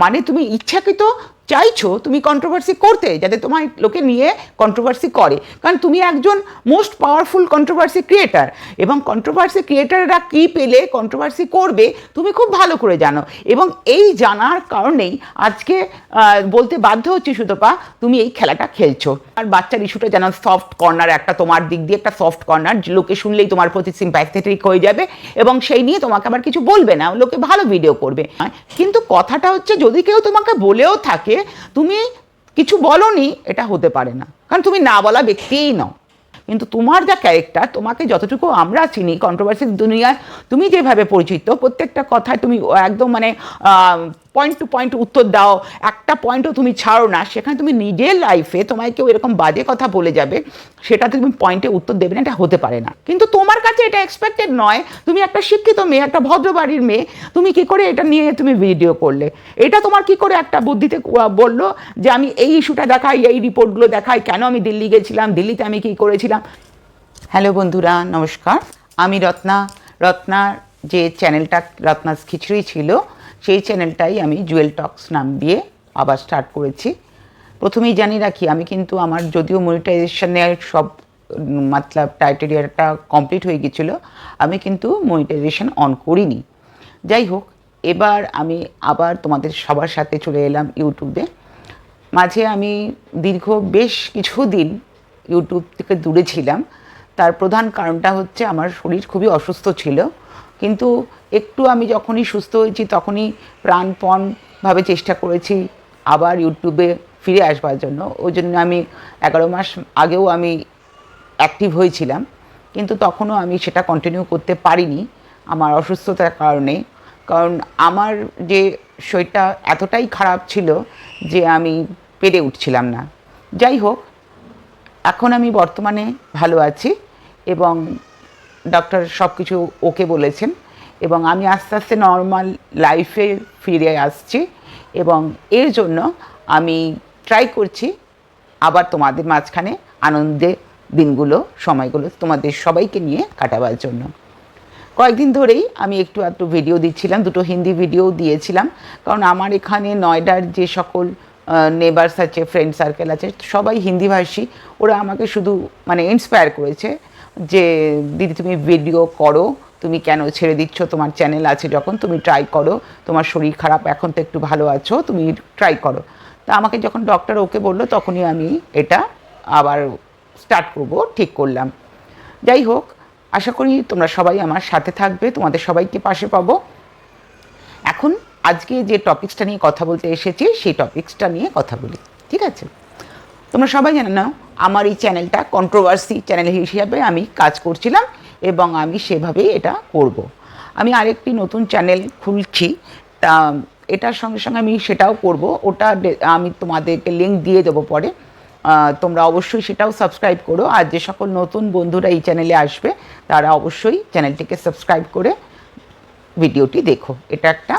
মানে তুমি ইচ্ছাকৃত চাইছো তুমি কন্ট্রোভার্সি করতে, যাতে তোমার লোকে নিয়ে কন্ট্রোভার্সি করে। কারণ তুমি একজন মোস্ট পাওয়ারফুল কন্ট্রোভার্সি ক্রিয়েটার এবং কন্ট্রোভার্সি ক্রিয়েটাররা কী পেলে কন্ট্রোভার্সি করবে, তুমি খুব ভালো করে জানো। এবং এই জানার কারণেই আজকে বলতে বাধ্য হচ্ছি সুতপা, তুমি এই খেলাটা খেলছো। আর বাচ্চার ইস্যুটা যেন সফট কর্নার একটা তোমার দিক দিয়ে একটা সফট কর্নার লোকে শুনলেই তোমার প্রতি সিম্প্যাথেটিক হয়ে যাবে এবং সেই নিয়ে তোমাকে আবার কিছু বলবে না, লোকে ভালো ভিডিও করবে। কিন্তু কথাটা হচ্ছে, যদি কেউ তোমাকে বলেও থাকে তুমি কিছু বলনি, এটা হতে পারে না। কারণ তুমি না বলা ব্যক্তিই নও। কিন্তু তোমার যা ক্যারেক্টার তোমাকে যতটুকু আমরা চিনি কন্ট্রোভার্সি দুনিয়ায় তুমি যেভাবে পরিচিত, প্রত্যেকটা কথায় তুমি একদম মানে পয়েন্ট টু পয়েন্ট উত্তর দাও, একটা পয়েন্টও তুমি ছাড়ো না, সেখানে তুমি নিজের লাইফে তোমায় কেউ এরকম বাজে কথা বলে যাবে, সেটাতে তুমি পয়েন্টে উত্তর দেবে না, এটা হতে পারে না। কিন্তু তোমার কাছে এটা এক্সপেক্টেড নয়, তুমি একটা শিক্ষিত মেয়ে, একটা ভদ্র বাড়ির মেয়ে, তুমি কি করে এটা নিয়ে তুমি ভিডিও করলে? এটা তোমার কি করে একটা বুদ্ধিতে বলল যে আমি এই ইস্যুটা দেখাই, এই রিপোর্টগুলো দেখাই, কেন আমি দিল্লি গেছিলাম, দিল্লিতে আমি কি করেছিলাম? হ্যালো বন্ধুরা, নমস্কার। আমি রত্না, রত্নার যে চ্যানেলটা রত্নাস খিচুড়ি ছিল সেই চ্যানেলটাই আমি জুয়েল টক্স নাম দিয়ে আবার স্টার্ট করেছি। প্রথমেই জানি রাখি আমি কিন্তু আমার যদিও মনিটাইজেশনের সব মতলব টাইটেরিয়াটা কমপ্লিট হয়ে গেছিল, আমি কিন্তু মনিটাইজেশন অন করিনি। যাই হোক, এবার আমি আবার তোমাদের সবার সাথে চলে এলাম ইউটিউবে মাঝে আমি দীর্ঘ বেশ কিছুদিন ইউটিউব থেকে দূরে ছিলাম। তার প্রধান কারণটা হচ্ছে আমার শরীর খুবই অসুস্থ ছিল। কিন্তু একটু আমি যখনই সুস্থ হয়েছি তখনই প্রাণপণভাবে চেষ্টা করেছি আবার ইউটিউবে ফিরে আসবার জন্য। ওই জন্য আমি এগারো মাস আগেও আমি অ্যাক্টিভ হয়েছিলাম, কিন্তু তখনও আমি সেটা কন্টিনিউ করতে পারিনি আমার অসুস্থতার কারণে। কারণ আমার যে শরীরটা এতটাই খারাপ ছিল যে আমি পেরে উঠছিলাম না। যাই হোক, এখন আমি বর্তমানে ভালো আছি এবং ডক্টর সব কিছু ওকে বলেছেন এবং আমি আস্তে আস্তে নর্মাল লাইফে ফিরে আসছি এবং এর জন্য আমি ট্রাই করছি আবার তোমাদের মাঝখানে আনন্দের দিনগুলো, সময়গুলো তোমাদের সবাইকে নিয়ে কাটাবার জন্য। কয়েকদিন ধরেই আমি একটু একটু ভিডিও দিচ্ছিলাম, দুটো হিন্দি ভিডিও দিয়েছিলাম, কারণ আমার এখানে নয়ডার যে সকল নেবার্স আছে ফ্রেন্ড সার্কেল আছে, সবাই হিন্দিভাষী ওরা আমাকে শুধু মানে ইন্সপায়ার করেছে যে, দিদি, তুমি ভিডিও করো। তুমি কেন ছেড়ে দিচ্ছ? তোমার চ্যানেল আছে যখন, তুমি ট্রাই করো। তোমার শরীর খারাপ, এখন তো একটু ভালো আছো, তুমি ট্রাই করো। তা আমাকে যখন ডক্টর ওকে বলল, তখনই আমি এটা আবার স্টার্ট করব, ঠিক করলাম। যাই হোক, আশা করি তোমরা সবাই আমার সাথে থাকবে, তোমাদের সবাইকে পাশে পাবো। এখন আজকে যে টপিক্সটা নিয়ে কথা বলতে এসেছি, সেই টপিক্সটা নিয়ে কথা বলি, ঠিক আছে? তোমরা সবাই জানো না আমার এই চ্যানেলটা কন্ট্রোভার্সি চ্যানেল হিসেবে আমি কাজ করছিলাম এবং আমি সেভাবেই এটা করব। আমি আরেকটি নতুন চ্যানেল খুলছি, তা এটার সঙ্গে সঙ্গে আমি সেটাও করব। ওটা আমি তোমাদেরকে লিঙ্ক দিয়ে দেবো পরে। তোমরা অবশ্যই সেটাও সাবস্ক্রাইব করো। আর যে সকল নতুন বন্ধুরা এই চ্যানেলে আসবে, তারা অবশ্যই চ্যানেলটিকে সাবস্ক্রাইব করে ভিডিওটি দেখো। এটা একটা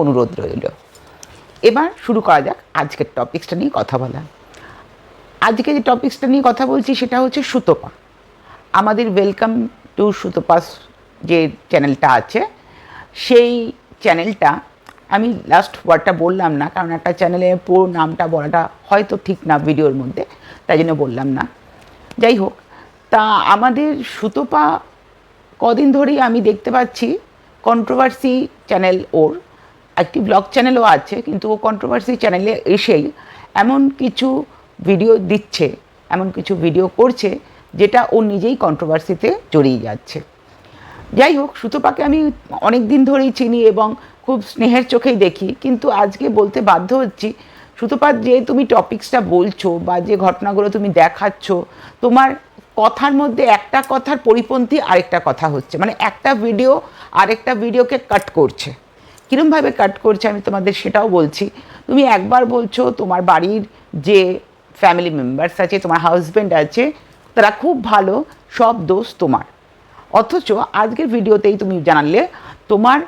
অনুরোধ রইল। এবার শুরু করা যাক আজকের টপিক্সটা নিয়ে কথা বলা আজকে যে টপিক্সটা নিয়ে কথা বলছি সেটা হচ্ছে সুতপা। আমাদের ওয়েলকাম টু সুতপাস যে চ্যানেলটা আছে, সেই চ্যানেলটা আমি লাস্ট ওয়ার্ডটা বললাম না, কারণ একটা চ্যানেলে পুরো নামটা বলাটা হয়তো ঠিক না ভিডিওর মধ্যে, তাই জন্য বললাম না। যাই হোক, তা আমাদের সুতপা কদিন ধরেই আমি দেখতে পাচ্ছি কন্ট্রোভার্সি চ্যানেল ওর, একটি ব্লগ চ্যানেলও আছে, কিন্তু ও কন্ট্রোভার্সি চ্যানেলে এসেই এমন কিছু ভিডিও দিচ্ছে, এমন কিছু ভিডিও করছে, যেটা ও নিজেই কন্ট্রোভার্সিতে জড়িয়ে যাচ্ছে। যাই হোক, সুতপাকে আমি অনেক দিন ধরেই চিনি এবং খুব স্নেহের চোখেই দেখি, কিন্তু আজকে বলতে বাধ্য হচ্ছি, সুতপা, যে তুমি টপিক্সটা বলছো বা যে ঘটনাগুলো তুমি দেখাচ্ছ, তোমার কথার মধ্যে একটা কথার পরিপন্থী আরেকটা কথা হচ্ছে। মানে একটা ভিডিও আরেকটা ভিডিওকে কাট করছে। কীরমভাবে কাট করছে আমি তোমাদের সেটাও বলছি। তুমি একবার বলছো তোমার বাড়ির যে ফ্যামিলি মেম্বার্স আছে, তোমার হাজব্যান্ড আছে, তারা খুব ভালো, সব দোষ তোমার। অথচ আজকের ভিডিওতেই তুমি জানালে, তোমার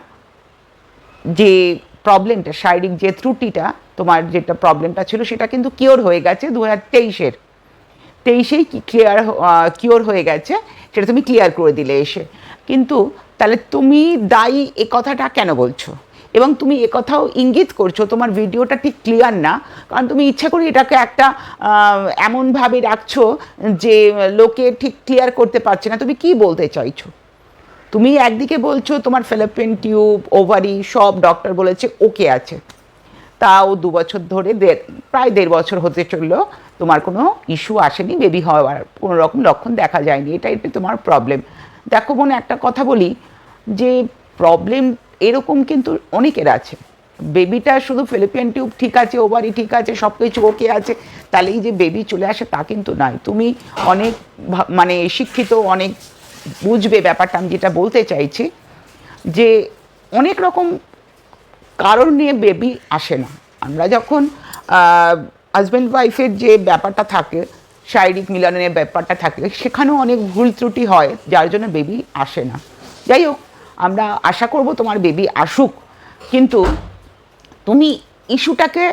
যে প্রবলেমটা শারীরিক যে ত্রুটিটা, তোমার যেটা প্রবলেমটা ছিল, সেটা কিন্তু কিওর হয়ে গেছে দু হাজার তেইশের। তেইশেই ক্লিয়ার কিওর হয়ে গেছে, সেটা তুমি ক্লিয়ার করে দিলে এসে। কিন্তু তাহলে তুমি দায়ী এ কথাটা কেন বলছো? এবং তুমি কথাও ইঙ্গিত করছ, তোমার ভিডিওটা ঠিক ক্লিয়ার না। কারণ তুমি ইচ্ছা করে এটাকে একটা এমনভাবে রাখছো যে লোকে ঠিক ক্লিয়ার করতে পারছে না। তুমি কি বলতে চাইছো? তুমি একদিকে বলছো তোমার ফিলিপিন টিউব ওভারি সব ডক্টর বলেছে ওকে আছে। তাও দু বছর ধরে দেড়, প্রায় দেড় বছর হতে চলল, তোমার কোনো ইস্যু আসেনি বেবি হওয়ার কোনো রকম লক্ষণ দেখা যায়নি। এটাই তো তোমার প্রবলেম দেখো বোন, একটা কথা বলি যে প্রবলেম এরকম কিন্তু অনেকের আছে। বেবিটা শুধু ফিলিপিয়ান টিউব ঠিক আছে, ওভারি ঠিক আছে সব কিছু ওকে আছে, তাহলেই যে বেবি চলে আসে তা কিন্তু নয়। তুমি অনেক মানে শিক্ষিত, অনেক বুঝবে ব্যাপারটা, আমি যেটা বলতে চাইছি যে অনেক রকম কারণ নিয়ে বেবি আসে না। আমরা যখন হাজব্যান্ড ওয়াইফের যে ব্যাপারটা থাকে, শারীরিক মিলনের ব্যাপারটা থাকে, সেখানেও অনেক ভুল ত্রুটি হয়, যার জন্য বেবি আসে না। যাই হোক আমরা আশা করব তোমার বেবি আসুক। কিন্তু তুমি ইস্যুটাকে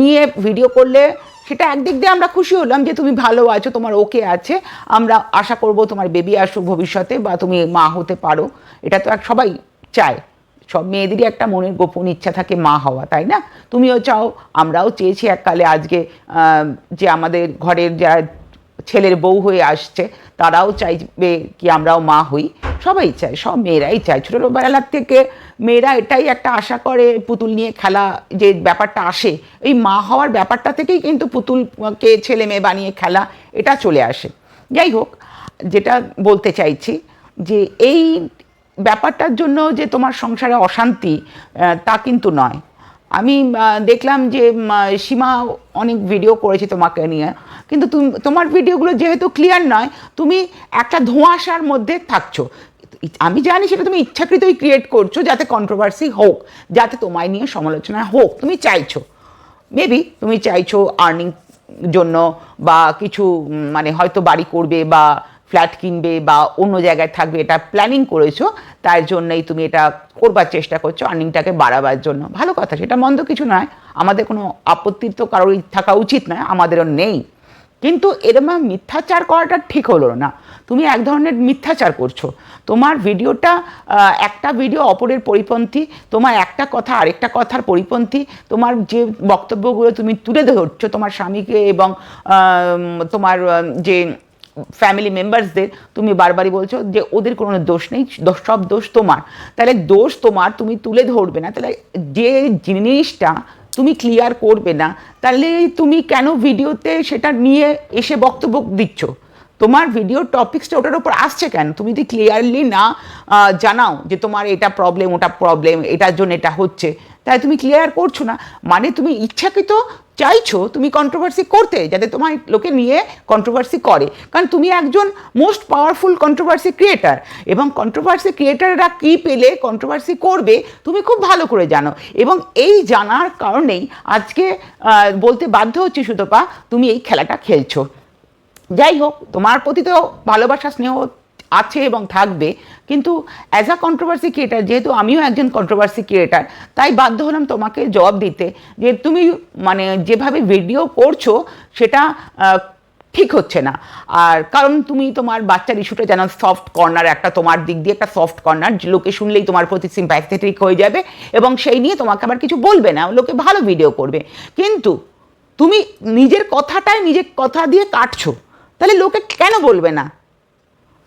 নিয়ে ভিডিও করলে সেটা একদিক দিয়ে আমরা খুশি হলাম যে তুমি ভালো আছো, তোমার ওকে আছে। আমরা আশা করব তোমার বেবি আসুক ভবিষ্যতে বা তুমি মা হতে পারো। এটা তো এক সবাই চায়। সব মেয়েদেরই একটা মনের গোপন ইচ্ছা থাকে মা হওয়া, তাই না? তুমিও চাও, আমরাও চেয়েছি এককালে আজকে যে আমাদের ঘরের যা ছেলের বউ হয়ে আসছে, তারাও চাইবে কি আমরাও মা হই। সবাই চায়, সব মেয়েরাই চায়। ছোটোবেলার থেকে মেয়েরা এটাই একটা আশা করে পুতুল নিয়ে খেলা, যে ব্যাপারটা আসে। এই মা হওয়ার ব্যাপারটা থেকেই কিন্তু পুতুলকে ছেলে মেয়ে বানিয়ে খেলা, এটা চলে আসে। যাই হোক, যেটা বলতে চাইছি যে এই ব্যাপারটার জন্য যে তোমার সংসারে অশান্তি তা কিন্তু নয়। আমি দেখলাম যে সীমা অনেক ভিডিও করেছে তোমাকে নিয়ে। কিন্তু তুমি, তোমার ভিডিওগুলো যেহেতু ক্লিয়ার নয়, তুমি একটা ধোঁয়াশার মধ্যে থাকছো। আমি জানি সেটা তুমি ইচ্ছাকৃতই ক্রিয়েট করছ যাতে কন্ট্রোভার্সি হোক, যাতে তোমায় নিয়ে সমালোচনা হোক, তুমি চাইছো। মেবি তুমি চাইছো আর্নিং জন্য বা কিছু মানে হয়তো বাড়ি করবে বা ফ্ল্যাট কিনবে বা অন্য জায়গায় থাকবে, এটা প্ল্যানিং করেছ, তার জন্যই তুমি এটা করবার চেষ্টা করছ আর্নিংটাকে বাড়াবার জন্য। ভালো কথা, সেটা মন্দ কিছু নয়। আমাদের কোনো আপত্তির তো কারোরই থাকা উচিত নয়, আমাদেরও নেই। কিন্তু এরম মিথ্যাচার করাটা ঠিক হলো না। তুমি এক ধরনের মিথ্যাচার করছ। তোমার ভিডিওটা একটা ভিডিও অপরের পরিপন্থী, তোমার একটা কথা আরেকটা কথার পরিপন্থী, তোমার যে বক্তব্যগুলো তুমি তুলে ধরছো তোমার স্বামীকে এবং তোমার যে ফ্যামিলি মেম্বার্সদের তুমি বারবারই বলছো যে ওদের কোনো দোষ নেই সব দোষ তোমার। তাহলে দোষ তোমার, তুমি তুলে ধরবে না। তাহলে যে জিনিসটা তুমি ক্লিয়ার করবে না, তাহলে তুমি কেন ভিডিওতে সেটা নিয়ে এসে বক্তব্য দিচ্ছ? তোমার ভিডিও টপিক্সটা ওটার উপর আসছে কেন? তুমি যদি ক্লিয়ারলি না জানাও যে তোমার এটা প্রবলেম ওটা প্রবলেম এটার জন্য এটা হচ্ছে তাই তুমি ক্লিয়ার করছ না। মানে তুমি ইচ্ছাকৃত চাইছো তুমি কন্ট্রোভার্সি করতে, যাতে তোমার লোকে নিয়ে কন্ট্রোভার্সি করে। কারণ তুমি একজন মোস্ট পাওয়ারফুল কন্ট্রোভার্সি ক্রিয়েটার এবং কন্ট্রোভার্সি ক্রিয়েটাররা কী পেলে কন্ট্রোভার্সি করবে, তুমি খুব ভালো করে জানো। এবং এই জানার কারণেই আজকে বলতে বাধ্য হচ্ছে সুতপা, তুমি এই খেলাটা খেলছো। যাই হোক, তোমার প্রতি তো ভালোবাসা, স্নেহ আছে এবং থাকবে। কিন্তু অ্যাজ আ কন্ট্রোভার্সি ক্রিয়েটার যেহেতু আমিও একজন কন্ট্রোভার্সি ক্রিয়েটার তাই বাধ্য হলাম তোমাকে জবাব দিতে যে তুমি মানে যেভাবে ভিডিও করছ, সেটা ঠিক হচ্ছে না। আর কারণ তুমি তোমার বাচ্চার ইস্যুটা যেন সফট কর্নার একটা তোমার দিক দিয়ে একটা সফট কর্নার লোকে শুনলেই তোমার প্রতি সিম্প্যাথেটিক হয়ে যাবে এবং সেই নিয়ে তোমাকে আবার কিছু বলবে না, লোকে ভালো ভিডিও করবে। কিন্তু তুমি নিজের কথাটাই নিজের কথা দিয়ে কাটছো, তাহলে লোকে কেন বলবে না?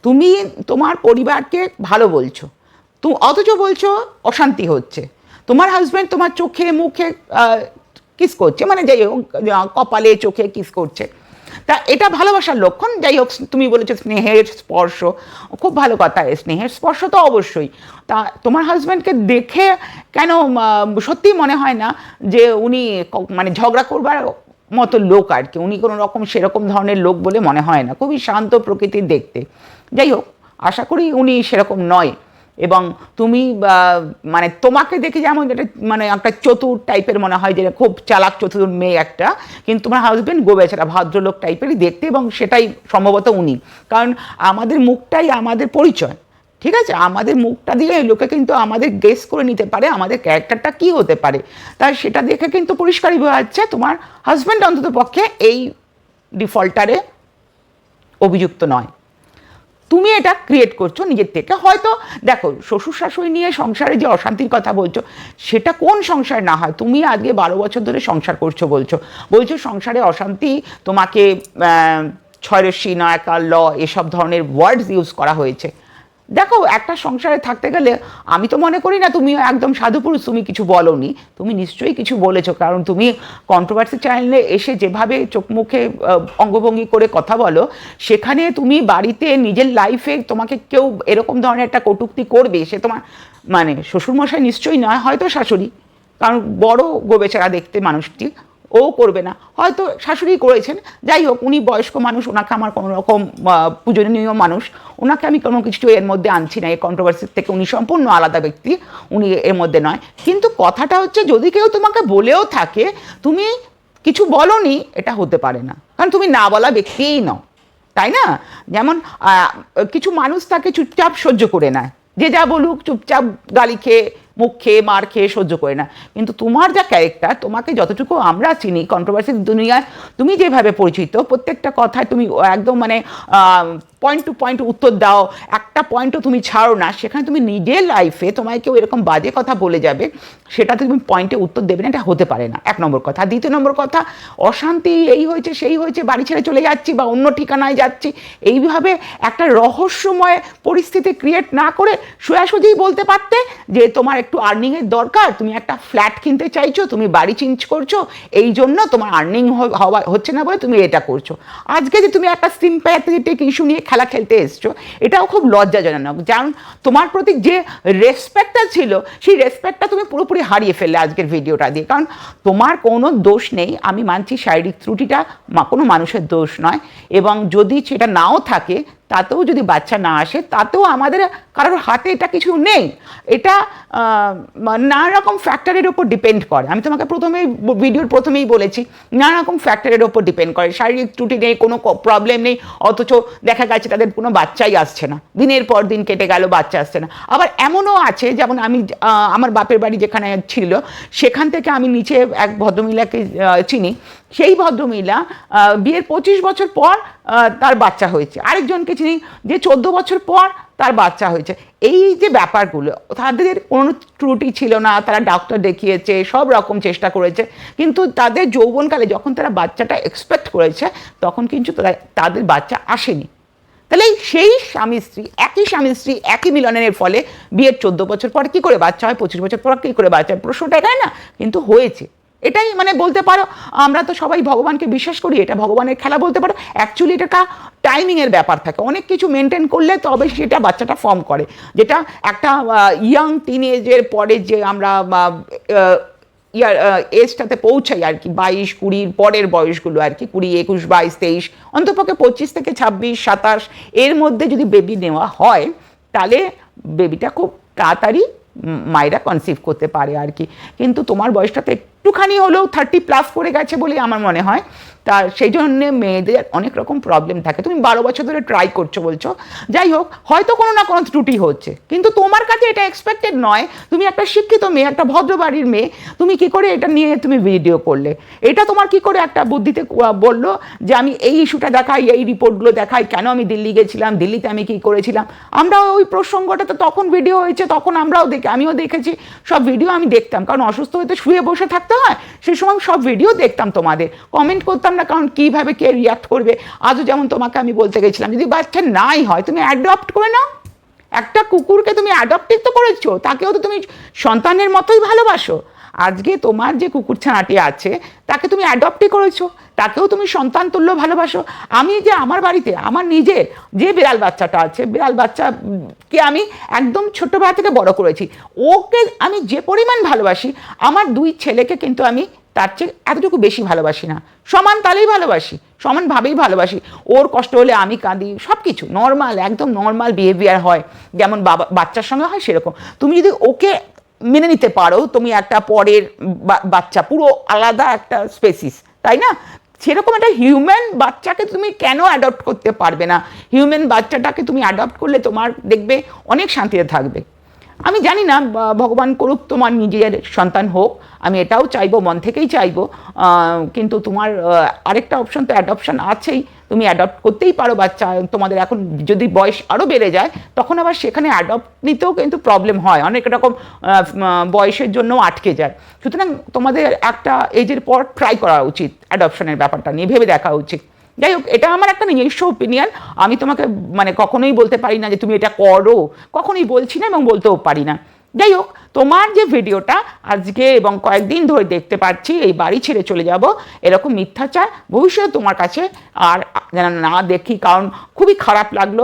তুমি তোমার পরিবারকে ভালো বলছো। তুমি অথচ বলছো অশান্তি হচ্ছে। তোমার হাজব্যান্ড তোমার চোখে, মুখে কিস করছে। মানে যাই হোক কপালে, চোখে কিস করছে। তা এটা ভালোবাসার লক্ষণ? যাই হোক, তুমি বলেছ স্নেহের স্পর্শ। খুব ভালো কথা স্নেহের স্পর্শ তো অবশ্যই। তা তোমার হাজব্যান্ডকে দেখে কেন সত্যি মনে হয় না যে উনি মানে ঝগড়া করবার মতো লোক আর কি। উনি কোনো রকম সেরকম ধরনের লোক বলে মনে হয় না। খুবই শান্ত প্রকৃতির দেখতে। যাই হোক, আশা করি উনি সেরকম নয়। এবং তুমি মানে তোমাকে দেখে যেমন এটা মানে একটা চতুর টাইপের মনে হয় যেটা খুব চালাক চতুর মেয়ে একটা। কিন্তু তোমার হাজবেন্ড গোবেচারা ভদ্রলোক টাইপেরই দেখতে এবং সেটাই সম্ভবত উনি। কারণ আমাদের মুখটাই আমাদের পরিচয়। ঠিক আছে? আমাদের মুখটা দিয়ে লোকে কিন্তু আমাদের গেস করে নিতে পারে আমাদের ক্যারেক্টারটা কি হতে পারে। তাই সেটা দেখে কিন্তু পরিষ্কারই বোঝা যাচ্ছে তোমার হাজব্যান্ড অন্তত পক্ষে এই ডিফল্টারে অভিযুক্ত নয়। তুমি এটা ক্রিয়েট করছ নিজের থেকে। হয়তো দেখো শ্বশুর শাশুড়ি নিয়ে সংসারে যে অশান্তির কথা বলছো, সেটা কোন সংসার না হয়? তুমি আজকে বারো বছর ধরে সংসার করছ বলছো। বলছো সংসারে অশান্তি, তোমাকে ছয়রশ্মি নয়াকার, ল, এসব ধরনের ওয়ার্ডস ইউজ করা হয়েছে। দেখো, একটা সংসারে থাকতে গেলে আমি তো মনে করি না তুমি একদম সাধু পুরুষ, তুমি কিছু বলনি। তুমি নিশ্চয়ই কিছু বলেছ, কারণ তুমি কন্ট্রোভার্সি চ্যানেলে এসে যেভাবে চোখ মুখে অঙ্গভঙ্গি করে কথা বলো, সেখানে তুমি বাড়িতে নিজের লাইফে তোমাকে কেউ এরকম ধরনের একটা কটূক্তি করবে, সে তোমার মানে শ্বশুরমশাই নিশ্চয়ই নয়, হয়তো শাশুড়ি। কারণ বড় গোবেচারা দেখতে মানুষটি। ও করবে না। হয়তো শাশুড়ি করেছেন, যাই হোক, উনি বয়স্ক মানুষ, ওনাকে আমার কোনো রকম পূজনীয় মানুষ। ওনাকে আমি কোনো কিছু এর মধ্যে আনছি না, এই কন্ট্রোভার্সির থেকে। উনি সম্পূর্ণ আলাদা ব্যক্তি, উনি এর মধ্যে নয়। কিন্তু কথাটা হচ্ছে, যদি কেউ তোমাকে বলেও থাকে, তুমি কিছু বলনি, এটা হতে পারে না। কারণ তুমি না বলা ব্যক্তিই নও। তাই না? যেমন কিছু মানুষ তাকে চুপচাপ সহ্য করে নেয়। যে যা বলুক, চুপচাপ গালি খেয়ে মুখ খেয়ে, মার খেয়ে সহ্য করে না। কিন্তু তোমার যা ক্যারেক্টার তোমাকে যতটুকু আমরা চিনি কন্ট্রোভার্সির দুনিয়ায়, তুমি যেভাবে পরিচিত, প্রত্যেকটা কথায় তুমি একদম মানে পয়েন্ট টু পয়েন্ট উত্তর দাও, একটা পয়েন্টও তুমি ছাড়ো না। সেখানে তুমি নিজের লাইফে তোমায় কেউ এরকম বাজে কথা বলে যাবে, সেটাতে তুমি পয়েন্টে উত্তর দেবে না, এটা হতে পারে না। এক নম্বর কথা। দ্বিতীয় নম্বর কথা, অশান্তি, এই হয়েছে, সেই হয়েছে, বাড়ি ছেড়ে চলে যাচ্ছি বা অন্য ঠিকানায় যাচ্ছি, এইভাবে একটা রহস্যময় পরিস্থিতি ক্রিয়েট না করে সোজাসুজিই বলতে পারতে যে তোমার একটু আর্নিংয়ের দরকার, তুমি একটা ফ্ল্যাট কিনতে চাইছো, তুমি বাড়ি চেঞ্জ করছ, এই জন্য তোমার আর্নিং হওয়া, হচ্ছে না বলে তুমি এটা করছ। আজকে যে তুমি একটা সিম্প্যাথেটিক ইস্যু নিয়ে খেলা খেলতে এসছো, এটাও খুব লজ্জাজনক যেমন তোমার প্রতি যে রেসপেক্টটা ছিল, সেই রেসপেক্টটা তুমি পুরোপুরি হারিয়ে ফেললে আজকের ভিডিওটা দিয়ে। কারণ তোমার কোনো দোষ নেই, আমি মানছি শারীরিক ত্রুটিটা কোনো মানুষের দোষ নয়, এবং যদি সেটা নাও থাকে তাতেও যদি বাচ্চা না আসে, তাতেও আমাদের কারোর হাতে এটা কিছু নেই। এটা নানা রকম ফ্যাক্টরের ওপর ডিপেন্ড করে। আমি তোমাকে প্রথমেই ভিডিওর প্রথমেই বলেছি নানা রকম ফ্যাক্টরের ওপর ডিপেন্ড করে। শারীরিক ত্রুটি নেই, কোনো প্রবলেম নেই, অথচ দেখা গেছে তাদের কোনো বাচ্চাই আসছে না। দিনের পর দিন কেটে গেল, বাচ্চা আসছে না। আবার এমনও আছে, যেমন আমি আমার বাপের বাড়ি যেখানে ছিল, সেখান থেকে আমি নিচে এক ভদ্রমহিলাকে চিনি। সেই ভদ্রমহিলা বিয়ের পঁচিশ বছর পর তার বাচ্চা হয়েছে। আরেকজনকে চিনি, যে চোদ্দ বছর পর তার বাচ্চা হয়েছে। এই যে ব্যাপারগুলো, তাদের কোনো ত্রুটি ছিল না, তারা ডাক্তার দেখিয়েছে, সব রকম চেষ্টা করেছে। কিন্তু তাদের যৌবনকালে যখন তারা বাচ্চাটা এক্সপেক্ট করেছে, তখন কিন্তু তারা- তাদের বাচ্চা আসেনি। তাহলে সেই স্বামী স্ত্রী, একই স্বামী স্ত্রী, একই মিলনের ফলে বিয়ের চোদ্দ বছর পর কি করে বাচ্চা হয়, পঁচিশ বছর পর কি করে বাচ্চা হয়? প্রশ্নটা এটাই না, কিন্তু হয়েছে। এটাই মানে বলতে পারো, আমরা তো সবাই ভগবানকে বিশ্বাস করি, এটা ভগবানের খেলা বলতে পারো। অ্যাকচুয়ালি এটা একটা টাইমিংয়ের ব্যাপার থাকে। অনেক কিছু মেনটেন করলে তবে সেটা বাচ্চাটা ফর্ম করে। যেটা একটা ইয়াং টিনেজের পরে যে আমরা ইয়ার এজটাতে পৌঁছাই আর কি, বাইশ, কুড়ির পরের বয়সগুলো আর কি, কুড়ি, একুশ, বাইশ, তেইশ, অন্তপক্ষে পঁচিশ থেকে ছাব্বিশ, সাতাশ, এর মধ্যে যদি বেবি নেওয়া হয়, তাহলে বেবিটা খুব তাড়াতাড়ি মায়েরা কনসিভ করতে পারে আর কি। কিন্তু তোমার বয়সটা তো একটুখানি হলেও থার্টি প্লাস করে গেছে বলে আমার মনে হয়। তা সেই জন্য মেয়েদের অনেক রকম প্রবলেম থাকে। তুমি বারো বছর ধরে ট্রাই করছ বলছো। যাই হোক, হয়তো কোনো না কোনো ত্রুটি হচ্ছে। কিন্তু তোমার কাছে এটা এক্সপেক্টেড নয়। তুমি একটা শিক্ষিত মেয়ে, একটা ভদ্র বাড়ির মেয়ে, তুমি কি করে এটা নিয়ে তুমি ভিডিও করলে? এটা তোমার কি করে একটা বুদ্ধিতে বলল যে আমি এই ইস্যুটা দেখাই, এই রিপোর্টগুলো দেখাই, কেন আমি দিল্লি গেছিলাম, দিল্লিতে আমি কি করেছিলাম? আমরা ওই প্রসঙ্গটা তো তখন ভিডিও হয়েছে, তখন আমরাও দেখি, আমিও দেখেছি। সব ভিডিও আমি দেখতাম। কারণ অসুস্থ হয়ে তো শুয়ে বসে থাকতে হয়। সেই সময় সব ভিডিও দেখতাম তোমাদের। কমেন্ট করতাম না কারণ কীভাবে কে রিয়াক্ট করবে? আজও যেমন তোমাকে আমি বলতে গেছিলাম, যদি বাচ্চা নাই হয়, তুমি অ্যাডপ্ট করে নাও। একটা কুকুরকে তুমি অ্যাডপ্টিভ তো করেছ, তাকেও তো তুমি সন্তানের মতোই ভালোবাসো। আজকে তোমার যে কুকুর ছানাটি আছে, তাকে তুমি অ্যাডপ্টই করেছ, তাকেও তুমি সন্তান তুল্য ভালোবাসো। আমি যে আমার বাড়িতে, আমার নিজের যে বিড়াল বাচ্চাটা আছে, বিড়াল বাচ্চাকে আমি একদম ছোট্টবেলা থেকে বড় করেছি, ওকে আমি যে পরিমাণ ভালোবাসি, আমার দুই ছেলেকে কিন্তু আমি তার চেয়ে এতটুকু বেশি ভালোবাসি না। সমান তালেই ভালোবাসি সমানভাবেই ভালোবাসি। ওর কষ্ট হলে আমি কাঁদি সব কিছু নর্মাল একদম নর্মাল বিহেভিয়ার হয়। যেমন বাবা, বাচ্চার সঙ্গে হয় সেরকম। তুমি যদি ওকে মেনে নিতে পারো, তুমি একটা পরের বাচ্চা, পুরো আলাদা একটা স্পেসিস তাই না? সেরকম একটা হিউম্যান বাচ্চাকে তুমি কেন অ্যাডপ্ট করতে পারবে না? হিউম্যান বাচ্চাটাকে তুমি অ্যাডপ্ট করলে তোমার দেখবে অনেক শান্তিতে থাকবে। আমি জানি না ভগবান করুক তোমার নিজের সন্তান হোক, আমি এটাও চাইব, মন থেকেই চাইব কিন্তু তোমার আরেকটা অপশন তো অ্যাডপশন আছেই, তুমি অ্যাডপ্ট করতেই পারো বাচ্চা, তোমাদের এখন যদি বয়স আরও বেড়ে যায়, তখন আবার সেখানে অ্যাডপ্ট নিতেও কিন্তু প্রবলেম হয়, অনেক রকম বয়সের জন্য আটকে যায়। সুতরাং তোমাদের একটা এজের পর ট্রাই করা উচিত অ্যাডপশনের ব্যাপারটা নিয়ে, ভেবে দেখা উচিত। যাই হোক এটা আমার একটা নিজস্ব ওপিনিয়ন আমি তোমাকে মানে কখনোই বলতে পারি না যে তুমি এটা করো। কখনোই বলছি না এবং বলতেও পারি না। যাই হোক তোমার যে ভিডিওটা আজকে এবং কয়েকদিন ধরে দেখতে পাচ্ছি, এই বাড়ি ছেড়ে চলে যাব, এরকম মিথ্যাচার ভবিষ্যতে তোমার কাছে আর যেন না দেখি, কারণ খুবই খারাপ লাগল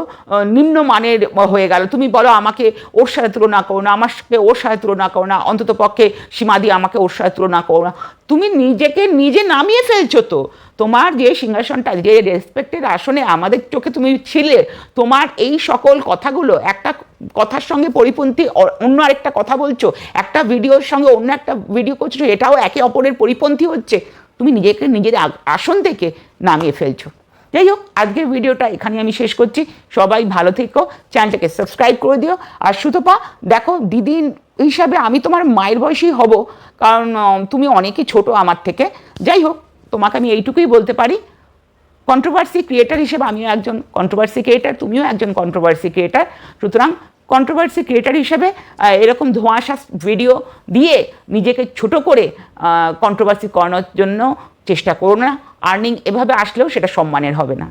নিম্নমানের হয়ে গেল। তুমি বলো আমাকে ওর সাথে তুলনা করো না, আমাকে ওর সাথে তুলনা করো না, অন্তত পক্ষে সীমা দিয়ে আমাকে ওর সাথে তুলনা করো না। তুমি নিজেকে নিজে নামিয়ে ফেলছো তো। তোমার যে সিংহাসনটা, যে রেসপেক্টের আসনে আমাদের চোখে তুমি ছিলে, তোমার এই সকল কথাগুলো একটা কথার সঙ্গে পরিপন্থী অন্য আরেকটা কথা বলছো একটা ভিডিওর সঙ্গে অন্য একটা ভিডিও করছ, এটাও একে অপরের পরিপন্থী হচ্ছে। তুমি নিজেকে নিজের আসন থেকে নামিয়ে ফেলছো। যাই হোক, আজকের ভিডিওটা এখানে আমি শেষ করছি। সবাই ভালো থেকো চ্যানেলটাকে সাবস্ক্রাইব করে দিও। আর সুতপা, দেখো, দিদি হিসাবে আমি তোমার মায়ের বয়সী হব, কারণ তুমি অনেকই ছোট আমার থেকে। যাই হোক, তোমাকে আমি এইটুকুই বলতে পারি। কন্ট্রোভার্সি ক্রিয়েটার হিসেবে আমিও একজন কন্ট্রোভার্সি ক্রিয়েটার তুমিও একজন কন্ট্রোভার্সি ক্রিয়েটার সুতরাং কন্ট্রোভার্সি ক্রিয়েটার হিসেবে এরকম ধোঁয়াশা ভিডিও দিয়ে নিজেকে ছোট করে কন্ট্রোভার্সি করানোর জন্য চেষ্টা করো না। আর্নিং এভাবে আসলেও সেটা সম্মানের হবে না।